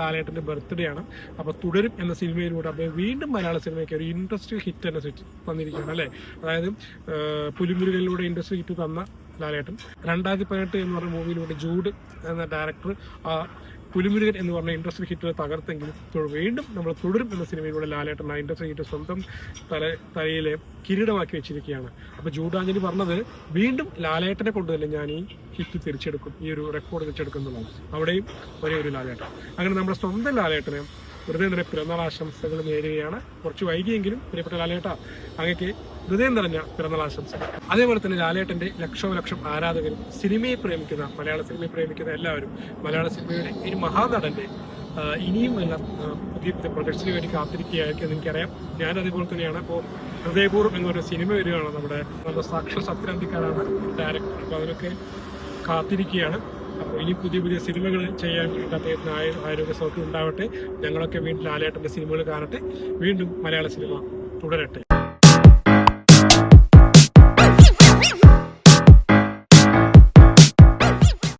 ലാലേട്ടന്റെ ബർത്ത്ഡേ ആണ്. അപ്പൊ തുടരും എന്ന സിനിമയിലൂടെ അദ്ദേഹം വീണ്ടും മലയാള സിനിമയ്ക്ക് ഒരു ഇൻഡസ്ട്രി ഹിറ്റ് തന്നെ തന്നിരിക്കുകയാണ് അല്ലെ? അതായത് പുലിമുരുകളിലൂടെ ഇൻഡസ്ട്രി ഹിറ്റ് തന്ന ലാലേട്ടൻ. രണ്ടായിരത്തി പതിനെട്ട് എന്ന് പറഞ്ഞ മൂവിയിലൂടെ ജൂഡ് എന്ന ഡയറക്ടർ ആ പുലിമുരുകൻ എന്ന് പറഞ്ഞ ഇൻഡസ്ട്രി ഹിറ്റ് തകർത്തെങ്കിലും ഇപ്പോൾ വീണ്ടും നമ്മൾ തുടരും എന്ന സിനിമയിലൂടെ ലാലേട്ടൻ ആ ഇൻഡസ്ട്രി ഹിറ്റ് സ്വന്തം തല തലയിലെ കിരീടമാക്കി വെച്ചിരിക്കുകയാണ്. അപ്പോൾ ജൂഡാഞ്ജലി പറഞ്ഞത് വീണ്ടും ലാലേട്ടനെ കൊണ്ട് തന്നെ ഞാൻ ഈ ഹിറ്റ് തിരിച്ചെടുക്കും ഈ ഒരു റെക്കോർഡ് തിരിച്ചെടുക്കും എന്നുള്ളതാണ്. അവിടെയും ഒരേ ഒരു ലാലേട്ടൻ. അങ്ങനെ നമ്മുടെ സ്വന്തം ലാലേട്ടനെ വെറുതെ തന്നെ പിറന്നാൾ ആശംസകൾ നേരുകയാണ്. കുറച്ച് വൈകിയെങ്കിലും പ്രിയപ്പെട്ട ലാലേട്ട അങ്ങക്ക് ഹൃദയം നിറഞ്ഞ പിറന്നാൾ ആശംസകൾ. അതേപോലെ തന്നെ ലാലേട്ടന്റെ ലക്ഷോ ലക്ഷം ആരാധകരും സിനിമയെ പ്രേമിക്കുന്ന മലയാള സിനിമയെ പ്രേമിക്കുന്ന എല്ലാവരും മലയാള സിനിമയുടെ ഒരു മഹാനടന്റെ ഇനിയും എല്ലാം പുതിയ പുതിയ പ്രൊജക്ട്സിന് വേണ്ടി കാത്തിരിക്കുകയായിരിക്കും എനിക്കറിയാം. ഞാൻ അതേപോലെ തന്നെയാണ് അപ്പോൾ ഹൃദയപൂർവം എന്നൊരു സിനിമ വരികയാണ് നമ്മുടെ നമ്മുടെ സാക്ഷർ സത്യനന്ദിക്കാരാണ് ഡയറക്ടർ അപ്പോൾ അതിനൊക്കെ കാത്തിരിക്കുകയാണ്. അപ്പോൾ ഇനി പുതിയ പുതിയ സിനിമകൾ ചെയ്യാൻ വേണ്ടിയിട്ട് അദ്ദേഹത്തിന് ആയ- ആരോഗ്യ സൗഖ്യം ഉണ്ടാവട്ടെ. ഞങ്ങളൊക്കെ വീണ്ടും ലാലേട്ടന്റെ സിനിമകൾ കാണട്ടെ. വീണ്ടും മലയാള സിനിമ തുടരട്ടെ.